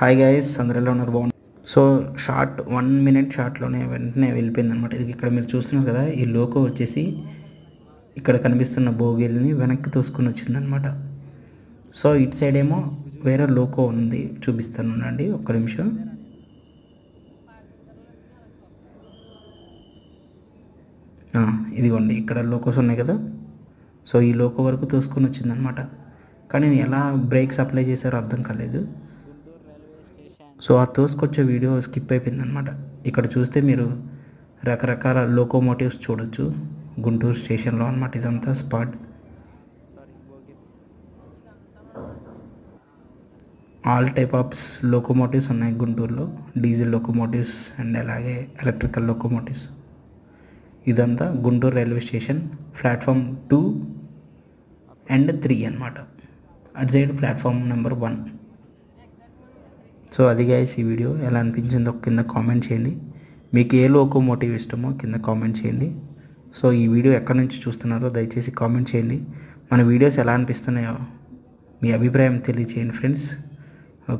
Hi guys అందరిలో ఉన్నారు బాగున్నారు సో షార్ట్ వన్ మినిట్ షార్ట్లోనే వెంటనే వెళ్ళిపోయింది అనమాట ఇది ఇక్కడ మీరు చూస్తున్నారు కదా ఈ లోకో వచ్చేసి ఇక్కడ కనిపిస్తున్న బోగిల్ని వెనక్కి తోసుకుని వచ్చిందనమాట సో ఇటు సైడ్ ఏమో వేరే లోకో ఉంది చూపిస్తాను అండి ఒక్క నిమిషం. ఇదిగోండి ఇక్కడ లోకోస్ ఉన్నాయి కదా. సో ఈ లోకో వరకు తోసుకొని వచ్చిందనమాట కానీ ఎలా బ్రేక్స్ అప్లై చేశారో అర్థం కాలేదు. సో ఆ తోసుకొచ్చే వీడియో స్కిప్ అయిపోయింది అనమాట ఇక్కడ చూస్తే మీరు రకరకాల లోకోమోటివ్స్ చూడొచ్చు. గుంటూరు స్టేషన్లో అనమాట ఇదంతా spot. All type of locomotives ఉన్నాయి గుంటూరులో. డీజిల్ లోకోమోటివ్స్ అండ్ అలాగే ఎలక్ట్రికల్ లోకోమోటివ్స్ ఇదంతా Guntur railway station platform two and three అనమాట అటు side platform number one. So అది గైస్ ఈ వీడియో ఎలా అనిపించిందో కింద కామెంట్ చేయండి. మీకు ఏ లోకో మోటివ్ ఇష్టమో కింద కామెంట్ చేయండి. సో ఈ వీడియో ఎక్కడి నుంచి చూస్తున్నారో దయచేసి కామెంట్ చేయండి. మన వీడియోస్ ఎలా అనిపిస్తున్నాయో మీ అభిప్రాయం తెలియచేయండి ఫ్రెండ్స్